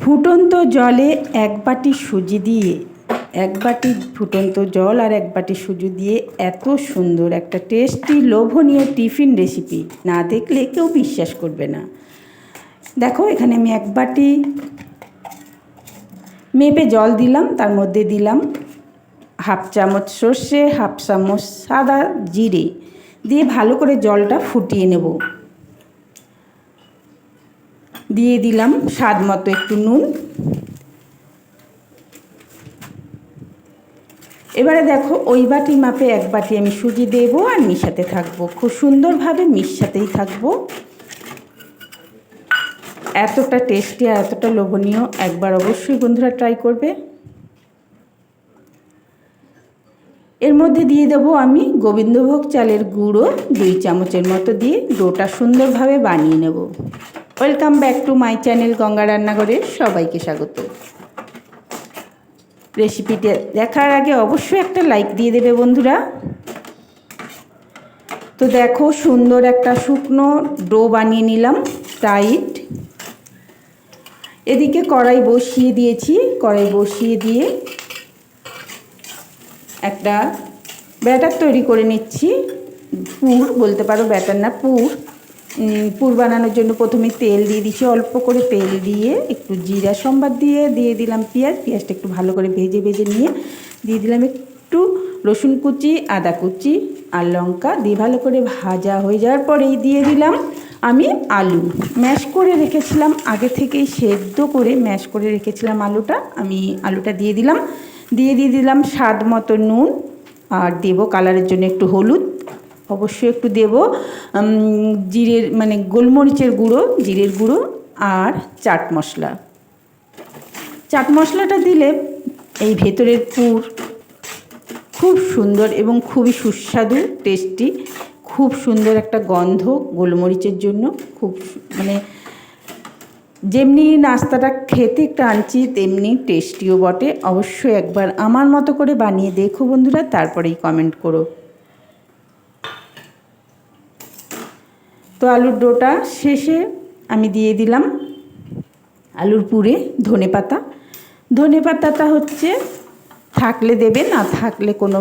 ফুটন্ত জলে এক বাটি সুজি দিয়ে, এক বাটি ফুটন্ত জল আর এক বাটি সুজি দিয়ে এত সুন্দর একটা টেস্টি লোভনীয় টিফিন রেসিপি না দেখলে কেউ বিশ্বাস করবে না। দেখো, এখানে আমি এক বাটি মেপে জল দিলাম, তার মধ্যে দিলাম হাফ চামচ সর্ষে, হাফ চামচ সাদা জিরে। দিয়ে ভালো করে জলটা ফুটিয়ে নেব। দিয়ে দিলাম স্বাদ মতো একটু নুন। এবারে দেখো ওই বাটি মাপে এক বাটি আমি সুজি দেবো আর মিশাতে থাকব। খুব সুন্দরভাবে মিশাতেই থাকব। এতটা টেস্টি আর এতটা লোভনীয় একবার অবশ্যই বন্ধুরা ট্রাই করবে। এর মধ্যে দিয়ে দেবো আমি গোবিন্দভোগ চালের গুঁড়ো দুই চামচের মতো দিয়ে ডোটা সুন্দরভাবে বানিয়ে নেব। Welcome back to my channel Ganga রান্নাঘরে সবাইকে স্বাগত। রেসিপিটা দেখার আগে অবশ্যই একটা লাইক দিয়ে দেবে বন্ধুরা। তো দেখো সুন্দর একটা শুকনো ডো বানিয়ে নিলাম টাইট এদিকে কড়াই বসিয়ে দিয়েছি, কড়াই বসিয়ে দিয়ে একটা ব্যাটার তৈরি করে নিচ্ছি। পুর বলতে পারো ব্যাটার না, পুর। পুর বানানোর জন্য প্রথমে তেল দিয়ে দিচ্ছি, অল্প করে তেল দিয়ে, একটু জিরা সম্বাদ দিয়ে দিয়ে দিলাম পেঁয়াজ, পেঁয়াজটা একটু ভালো করে ভেজে ভেজে নিয়ে দিয়ে দিলাম একটু রসুন কুচি, আদা কুচি আর লঙ্কা দিয়ে ভালো করে ভাজা হয়ে যাওয়ার পরেই দিয়ে দিলাম আমি আলু। ম্যাশ করে রেখেছিলাম, আগে থেকেই সেদ্ধ করে ম্যাশ করে রেখেছিলাম আলুটা। আমি আলুটা দিয়ে দিলাম, দিয়ে দিয়ে দিলাম স্বাদ মতো নুন আর দেবো কালারের জন্য একটু হলুদ। অবশ্যই একটু দেব জিরের মানে গোলমরিচের গুঁড়ো, জিরের গুঁড়ো আর চাট মশলা। চাট মশলাটা দিলে এই ভেতরের পুর খুব সুন্দর এবং খুবই সুস্বাদু, টেস্টি, খুব সুন্দর একটা গন্ধ গোলমরিচের জন্য, খুব মানে যেমনি নাস্তাটা খেতে ক্রাঞ্চি, তেমনি টেস্টিও বটে। অবশ্যই একবার আমার মতো করে বানিয়ে দেখো বন্ধুরা, তারপরেই কমেন্ট করো। তো আলুর ডোটা শেষে আমি দিয়ে দিলাম আলুর পুরে ধনে পাতা। ধনে পাতাটা হচ্ছে থাকলে দেবে, না থাকলে কোনো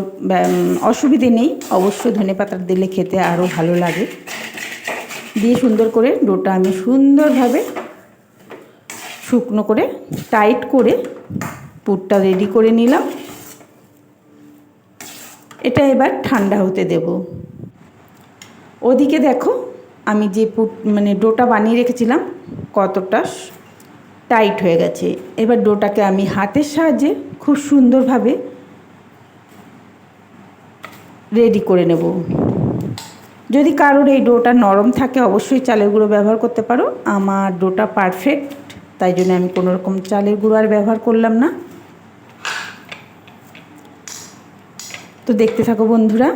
অসুবিধে নেই। অবশ্য ধনে পাতা দিলে খেতে আরও ভালো লাগে। দিয়ে সুন্দর করে ডোটা আমি সুন্দরভাবে শুকনো করে, টাইট করে পুরটা রেডি করে নিলাম। এটা এবার ঠান্ডা হতে দেব। ওদিকে দেখো আমি যে পুট মানে ডোটা বানিয়ে রেখেছিলাম, কতটা টাইট হয়ে গেছে। এবার ডোটাকে আমি হাতের সাহায্যে খুব সুন্দরভাবে রেডি করে নেব। যদি কারোর এই ডোটা নরম থাকে, অবশ্যই চালের গুঁড়ো ব্যবহার করতে পারো। আমার ডোটা পারফেক্ট, তাই জন্য আমি কোনো রকম চালের গুঁড়ো আর ব্যবহার করলাম না। তো দেখতে থাকো বন্ধুরা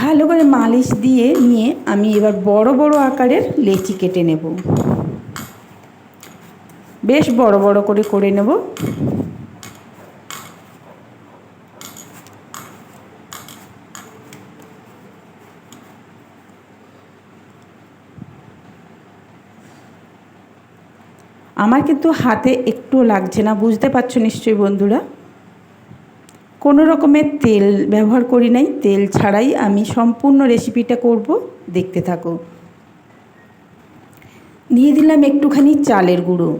ভালো করে মালিশ দিয়ে নিয়ে আমি এবার বড় বড় আকারের লেচি কেটে নেব। বেশ বড় বড় করে করে নেব। আমার কিন্তু হাতে একটু লাগছে না, বুঝতে পারছ নিশ্চয়ই বন্ধুরা? কোনো রকমের তেল ব্যবহার করি নাই। তেল ছাড়াই আমি সম্পূর্ণ রেসিপিটা করব। দেখতে থাকো। দিয়ে দিলাম একটুখানি চালের গুঁড়ো।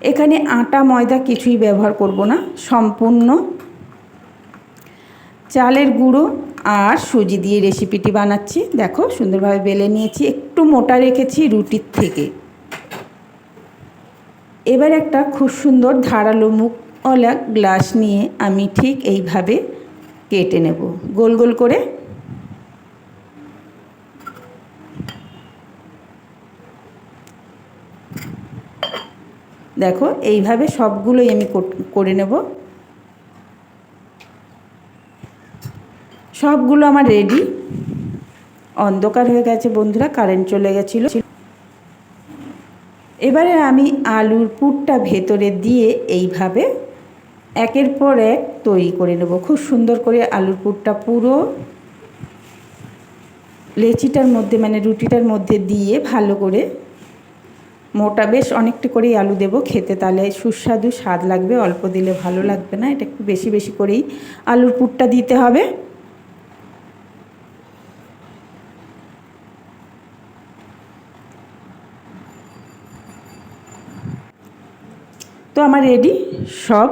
এখানে আটা, ময়দা কিছুই ব্যবহার করব না। সম্পূর্ণ চালের গুঁড়ো আর সুজি দিয়ে রেসিপিটি বানাচ্ছি। দেখো, সুন্দরভাবে বেলে নিয়েছি। একটু মোটা রেখেছি রুটির থেকে। এবার একটা খুব সুন্দর ধারালো মুখওয়ালা গ্লাস নিয়ে আমি ঠিক এইভাবে কেটে নেব। গোল গোল করে। দেখো, এইভাবে সবগুলোই আমি করে নেব। সবগুলো আমার রেডি অন্ধকার হয়ে গেছে বন্ধুরা কারেন্ট চলে গেছিল। এবারে আমি আলুর পুরটা ভেতরে দিয়ে এইভাবে একের পর এক তৈরি করে নেব। খুব সুন্দর করে আলুর পুরটা পুরো লেচিটার মধ্যে মানে রুটিটার মধ্যে দিয়ে ভালো করে মোটা, বেশ অনেকটা করেই আলু দেবো খেতে। তাহলে সুস্বাদু স্বাদ লাগবে, অল্প দিলে ভালো লাগবে না। এটা একটু বেশি বেশি করেই আলুর পুরটা দিতে হবে। তো আমার রেডি, সব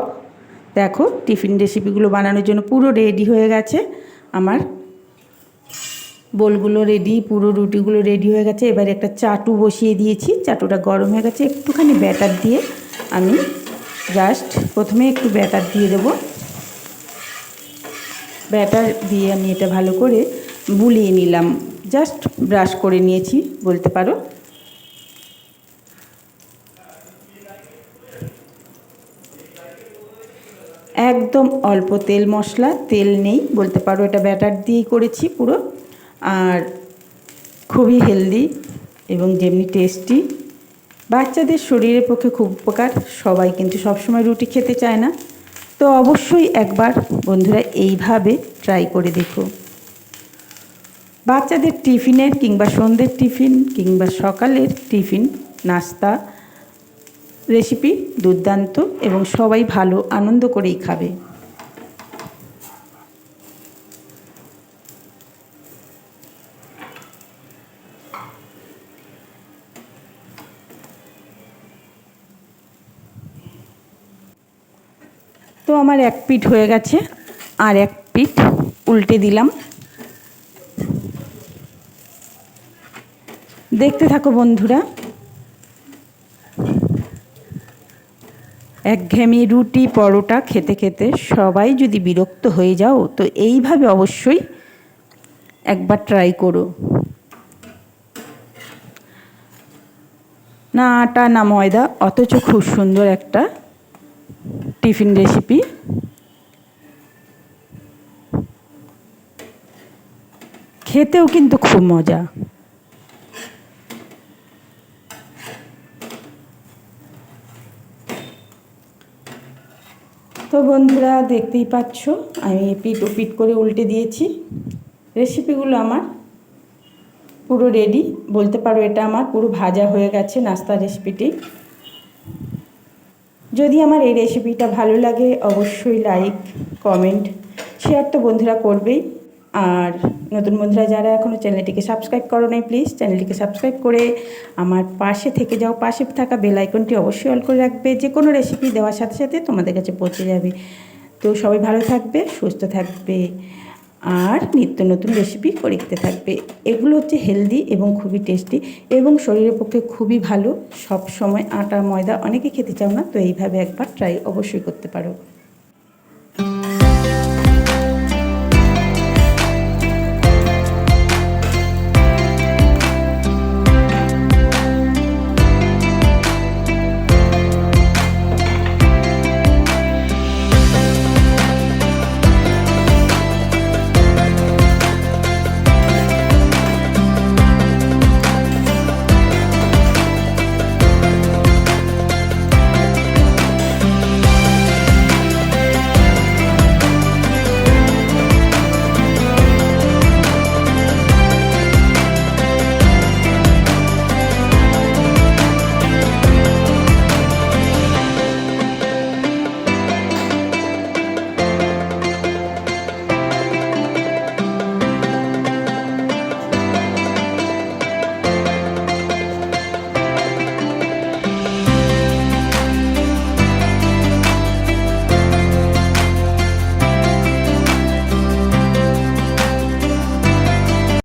দেখো টিফিন রেসিপিগুলো বানানোর জন্য পুরো রেডি হয়ে গেছে। আমার বোলগুলো রেডি পুরো রুটিগুলো রেডি হয়ে গেছে। এবারে একটা চাটু বসিয়ে দিয়েছি। চাটুটা গরম হয়ে গেছে। একটুখানি ব্যাটার দিয়ে আমি জাস্ট প্রথমে একটু ব্যাটার দিয়ে দেবো। ব্যাটার দিয়ে আমি এটা ভালো করে বুলিয়ে নিলাম। জাস্ট ব্রাশ করে নিয়েছি, বলতে পারো। একদম অল্প তেল মশলা, তেল নেই, বলতে পারো এটা ব্যাটার দিয়েই করেছি পুরো। আর খুবই হেলদি এবং যেমনি টেস্টি বাচ্চাদের শরীরের পক্ষে খুব উপকার, সবাই কিন্তু সবসময় রুটি খেতে চায় না। তো অবশ্যই একবার বন্ধুরা এইভাবে ট্রাই করে দেখো। বাচ্চাদের টিফিনের কিংবা সন্ধ্যের টিফিন কিংবা সকালের টিফিন, নাস্তা রেসিপি দুর্দান্ত এবং সবাই ভালো, আনন্দ করেই খাবে। তো আমার এক পিঠ হয়ে গেছে, আর এক পিঠ উল্টে দিলাম। দেখতে থাকো বন্ধুরা। একঘেয়েমি রুটি পরোটা খেতে খেতে সবাই যদি বিরক্ত হয়ে যাও, তো এইভাবে অবশ্যই একবার ট্রাই করো। না আটা, না ময়দা, অথচ খুব সুন্দর একটা টিফিন রেসিপি খেতেও কিন্তু খুব মজা। তো বন্ধুরা দেখতেই পাচ্ছ, আমি পিট ও পিট করে উল্টে দিয়েছি। রেসিপিগুলো আমার পুরো রেডি বলতে পারো এটা আমার পুরো ভাজা হয়ে গেছে নাস্তা রেসিপিটি যদি আমার এই রেসিপিটা ভালো লাগে, অবশ্যই লাইক কমেন্ট শেয়ার তো বন্ধুরা করবেই। আর নতুন বন্ধুরা যারা এখনও চ্যানেলটিকে সাবস্ক্রাইব করো নাই প্লিজ চ্যানেলটিকে সাবস্ক্রাইব করে আমার পাশে থেকে যাও। পাশে থাকা বেল আইকনটি অবশ্যই অল করে রাখবে। যে কোনো রেসিপি দেওয়ার সাথে সাথে তোমাদের কাছে পৌঁছে যাবে। তো সবাই ভালো থাকবে, সুস্থ থাকবে আর নিত্য নতুন রেসিপি করে খেতে থাকবে। এগুলো হচ্ছে হেলদি এবং খুবই টেস্টি এবং শরীরের পক্ষে খুবই ভালো। সব সময় আটা, ময়দা অনেকে খেতে চাও না, তো এইভাবে একবার ট্রাই অবশ্যই করতে পারো।